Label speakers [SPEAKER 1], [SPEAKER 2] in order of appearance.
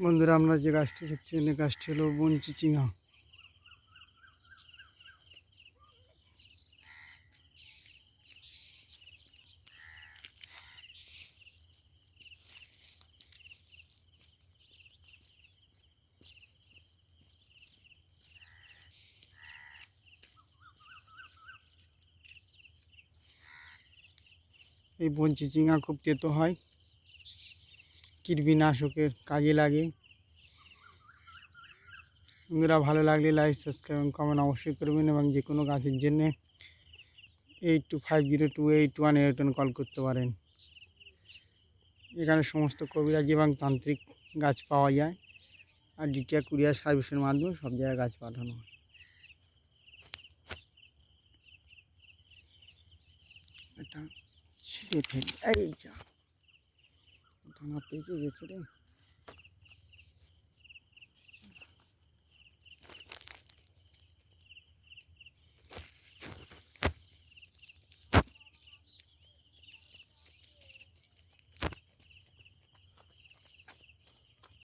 [SPEAKER 1] বন্ধুরা, আমরা যে গাছটি দেখছেন এই গাছটি হলো বঞ্চি চিঙা এই বঞ্চি চিঙা খুব তেতো হয়। কীটবিনাশকের কাজে লাগে। বন্ধুরা, ভালো লাগলে লাইক সাবস্ক্রাইব এবং কমেন্ট অবশ্যই করবেন এবং যে কোনো গাছের জন্যে eight two five zero two eight one eight one call করতে পারেন। এখানে সমস্ত কবিরাজ এবং তান্ত্রিক গাছ পাওয়া যায়। আর ডিটিয়া কুরিয়ার সার্ভিসের মাধ্যমে সব জায়গায় গাছ পাঠানো হয়। এটা ছিঁড়ে ফেলি। এই যা। দানা পেকে গেছে রে।